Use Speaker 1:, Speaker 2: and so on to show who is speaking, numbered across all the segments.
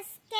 Speaker 1: es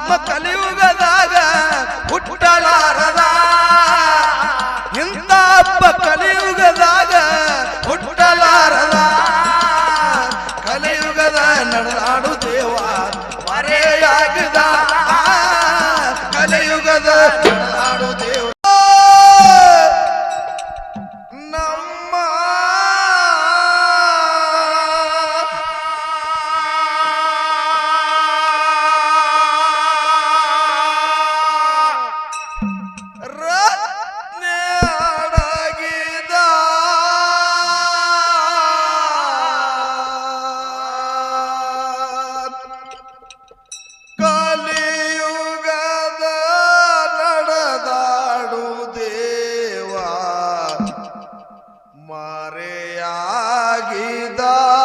Speaker 1: Ram કલયુગ আগিদা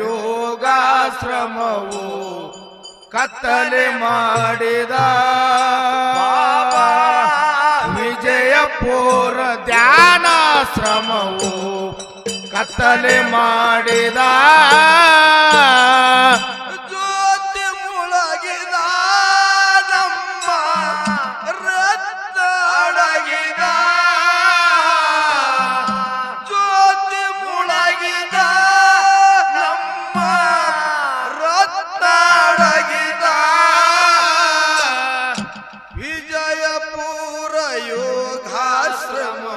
Speaker 1: ಯೋಗಾಶ್ರಮವು ಕತ್ತಲೆ ಮಾಡಿದ ವಿಜಯಪುರ ಧ್ಯಾನಾಶ್ರಮವು ಕತ್ತಲೆ ಮಾಡಿದ ವಿಜಯಪುರ ಯೋಗಾಶ್ರಮವು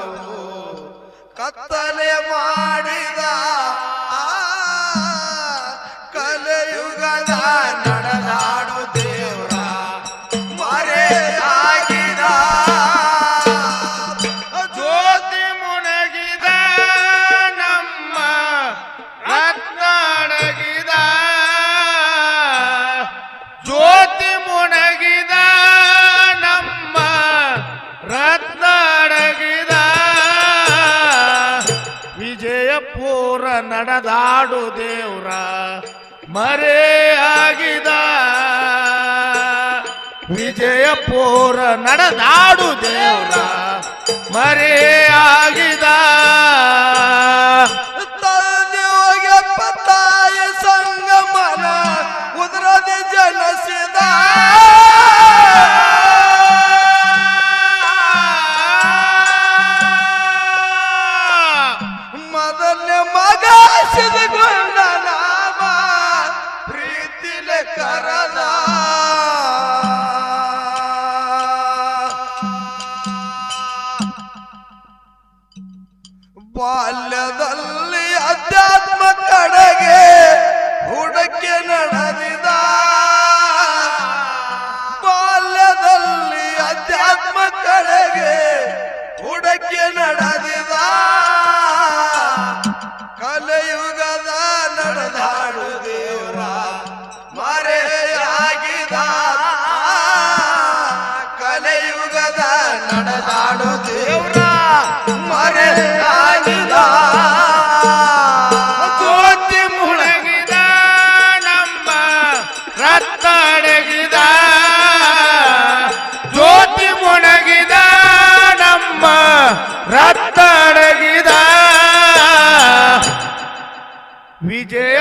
Speaker 1: ಕತ್ತಲೆ ಮಾಡಿದ
Speaker 2: ನಡೆದಾಡು ದೇವ್ರ ಮರೆಯಾಗಿದ
Speaker 1: ವಿಜಯಪುರ ನಡೆದಾಡು ದೇವ್ರ ಮರೆಯಾಗಿದ
Speaker 2: قال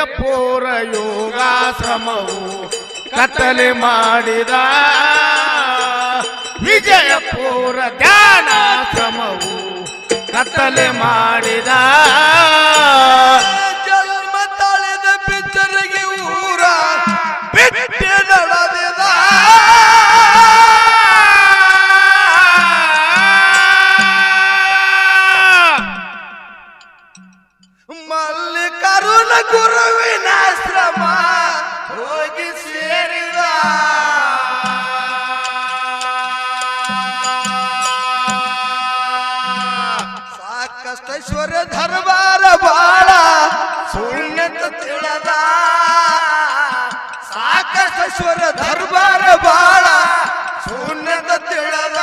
Speaker 2: ವಿಜಯಪುರ ಯೋಗಾಶ್ರಮವು ಕತ್ತಲೆ ಮಾಡಿದ ವಿಜಯಪುರ ಧ್ಯಾನಾಶ್ರಮವು ಕತ್ತಲೆ ಮಾಡಿದ
Speaker 1: ಐಶ್ವರ್ಯ ದರ್ಬಾರ ಬಾಳ ಶೂನ್ಯದ ತಿಳದ.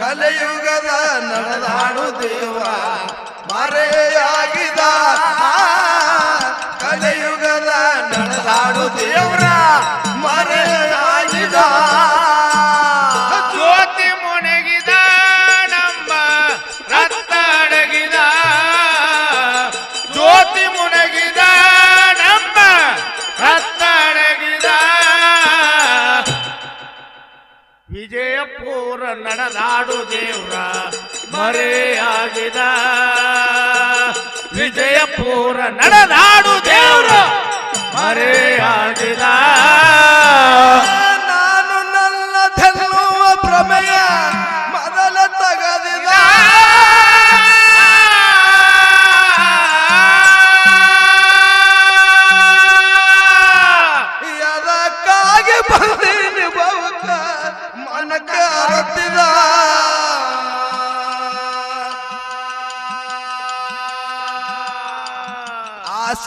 Speaker 1: ಕಲಿಯುಗದ ನಡೆದಾಡು ದೇವ ಮರೆಯಾಗಿದ. ಕಲಿಯುಗದ ನಡೆದಾಡು ದೇವ್ರ
Speaker 2: ನಡೆದಾಡು ದೇವ್ರ ಮರೆಯಾಗಿದ. ವಿಜಯಪುರ ನಡೆದಾಡು ದೇವ್ರ ಮರೆಯಾಗಿದ.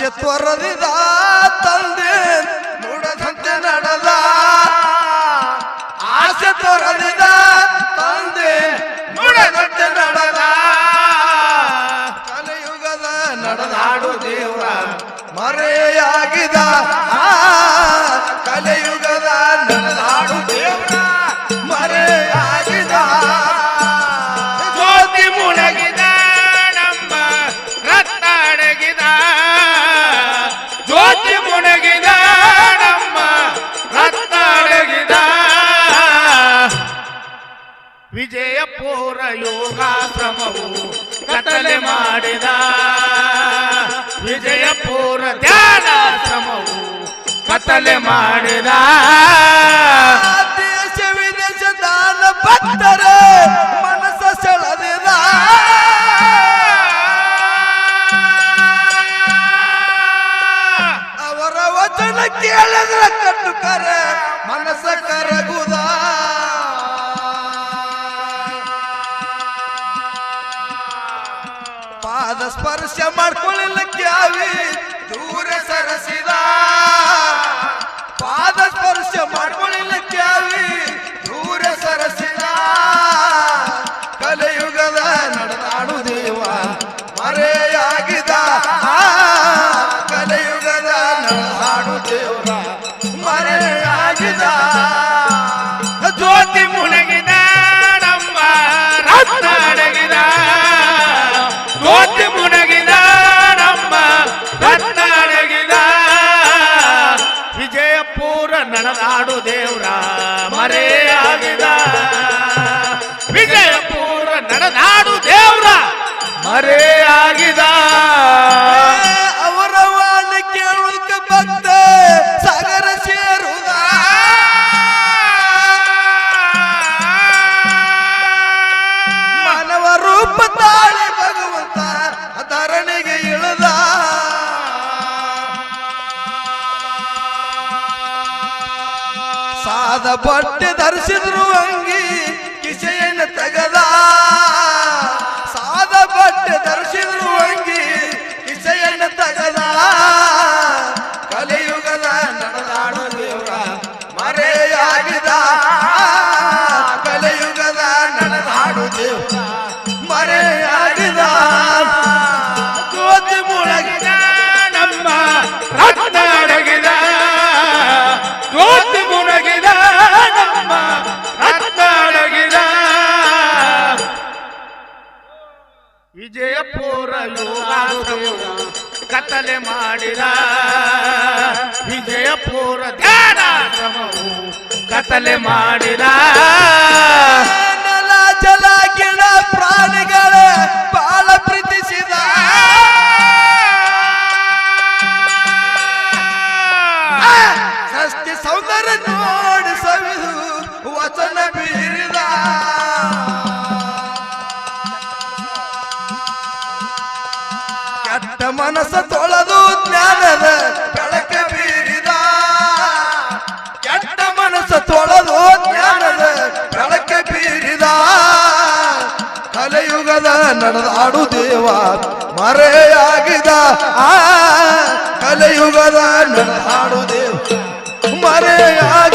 Speaker 1: ಆಸೆ ತೊರದಿದ ತಂದೆ ನುಡದಂತೆ ನಡೆದ ಆಸೆ ತೊರದಿದ ತಂದೆ ನುಡದಂತೆ ನಡೆದ. ಕಲಿಯುಗದ ನಡೆದಾಡು ದೇವರ ಮರೆಯಾಗಿದ
Speaker 2: ವಿಜಯಪುರ ಯೋಗಾಶ್ರಮವು ಕತಲೆ ಮಾಡಿದ ವಿಜಯಪುರ ಧ್ಯಾನಾಶ್ರಮವು ಕತಲೆ ಮಾಡಿದ
Speaker 1: ದೇಶ ವಿದೇಶ ದಾನ ಭಕ್ತರೇ ಮನಸ್ಸ ಸೆಳೆದಿದ ಅವರ ವಚನ ಕೇಳಿದ್ರೆ ಕರೆ. ಸ್ಪರ್ಶ ಮಾಡ್ಕೊಳ್ಳಲಿಕ್ಕೆ ದೂರ ಸರಸಿದ. ಪಾದ ಸ್ಪರ್ಶ ಮಾಡ್ಕೊಳ್ಳಲಿಕ್ಕೆ ದೂರ ಸರಸಿದ. ಕಲಿಯುಗದ ನಡೆದಾಡು ದೇವ ಮರೆಯಾಗಿದ. ಕಲಿಯುಗದ ನಡೆದಾಡು ದೇವ ಮರೆಯಾಗಿದ. ಸಾದ ಬಟ್ಟೆ ಧರಿಸಿದ್ರು ಅಂಗಿ
Speaker 2: ಕತಲೆ ಕತ್ತಲೆ ಮಾಡಿದ ವಿಜಯಪುರ ಧ್ಯಾನ ಕತ್ತಲೆ ಮಾಡಿದ
Speaker 1: ಮನಸ್ಸ ತೊಳೆದು ಜ್ಞಾನದ ಬೆಳಕ ಬೀರಿದ. ಕೆಟ್ಟ ಮನಸ್ಸ ತೊಳೆದು ಜ್ಞಾನದ ಬೆಳಕ ಬೀರಿದ. ಕಲಿಯುಗದ ನಡೆದಾಡು ದೇವ, ಮರೆಯಾಗಿದ. ಆ, ಕಲಿಯುಗದ ನಡೆದಾಡು ದೇವ
Speaker 2: ಆ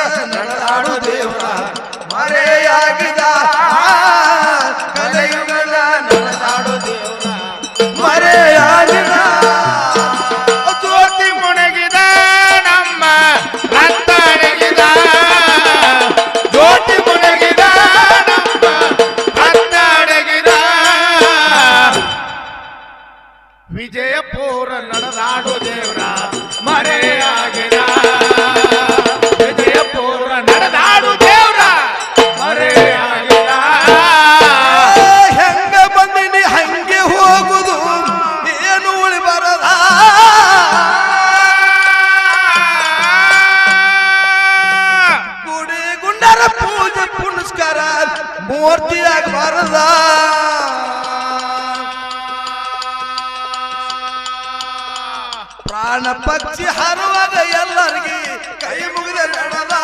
Speaker 2: ರಥ ನಡಲಾಡು ದೇವರ ಮರೆಯಾಗಿದ
Speaker 1: ಕಲೆಯುಗಳ ಪಕ್ಷಿ ಹರುವಾಗ ಎಲ್ಲರಿಗೆ ಕೈ ಮುಗಿದ ನಡೆದ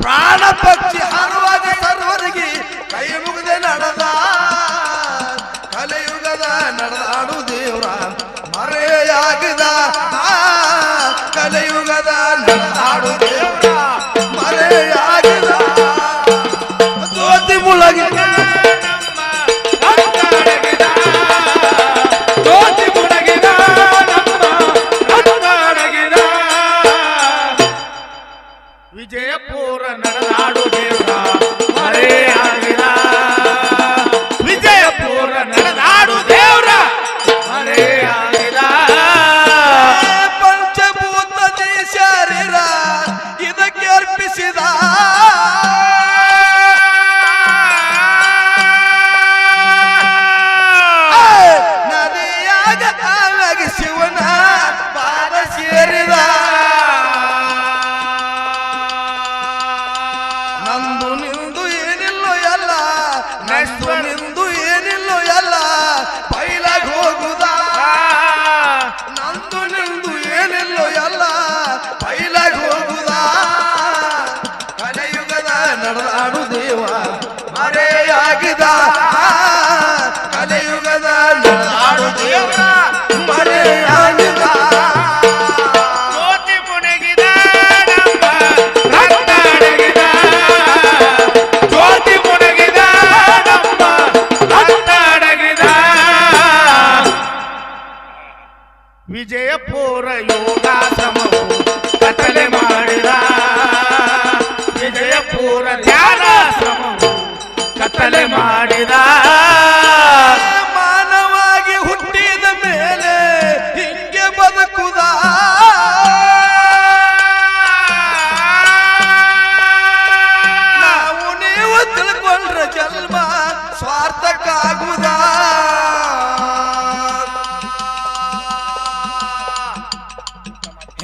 Speaker 1: ಪ್ರಾಣ ಪಕ್ಷಿ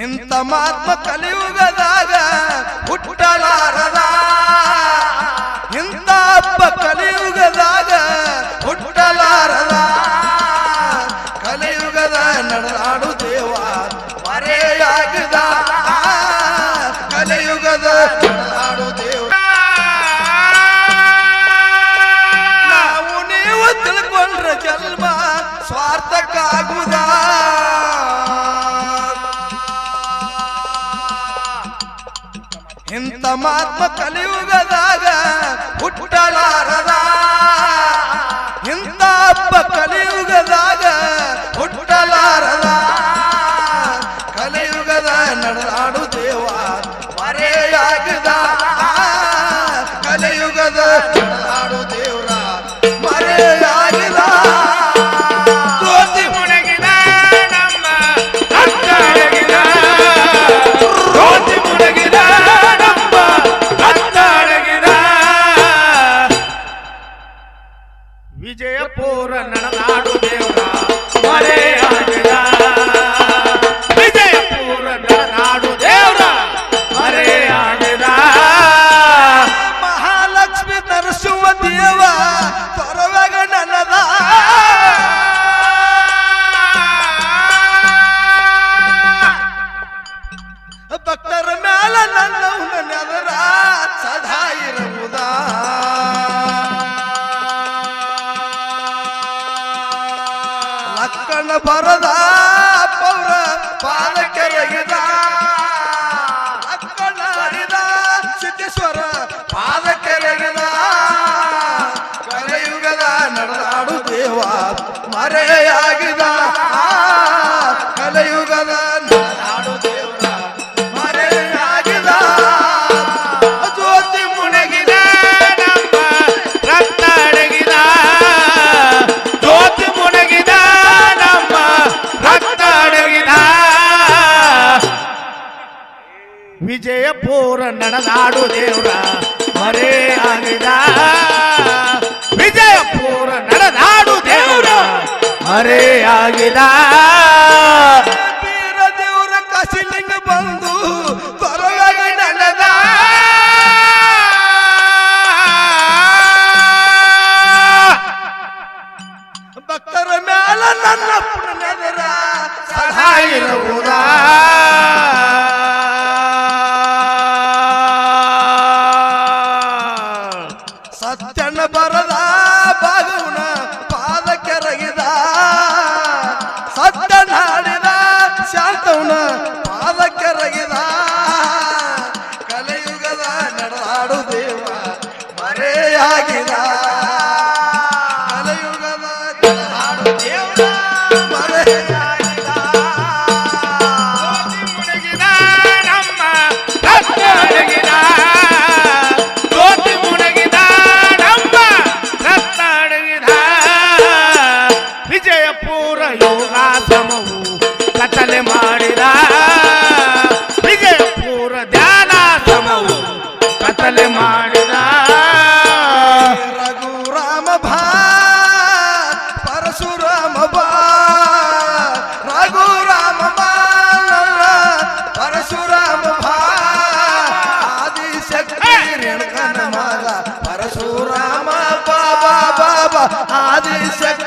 Speaker 1: ಇಂಥ ಮಾತ್ಮ ಕಲಿಯುಗದಾಗ ಹುಟ್ಟಲಾರದ, ಇಂಥ ಹಬ್ಬ ಕಲಿಯುಗದಾಗ ಹುಟ್ಟಲಾರದ, ಕಲಿಯುಗದ ನಡೆದಾಡು ದೇವ ಮರೆಯಾಗದ, ಕಲಿಯುಗದ ನಡೆದಾಡು ದೇವ. ನಾವು ನೀವು ತಿಳ್ಕೊಂಡ್ರೆ ಜನ್ಮ ಸ್ವಾರ್ಥಕ್ಕಾಗುದ ಪರಮಾತ್ಮ ಕಲಿಯುಗದಾಗ ಹುಟ್ಟಲಾರದ ಮರೆಯಾಗಿದ ಕಲಯುಗದ ನಾಡು ದೇವರ ಜ್ಯೋತಿ
Speaker 2: ಮುಣಗಿದ ನಮ್ಮ ರಕ್ತ ಅಡಗಿದ ಜ್ಯೋತಿ ಮುಣಗಿದ ನಮ್ಮ ರಕ್ತ ಅಡಗಿದ ವಿಜಯಪುರ
Speaker 1: ನಡೆದಾಡು ದೇವರ ಮರೆಯಾಗಿದ ಮರೆಯಾಗಿದ
Speaker 2: আজ সক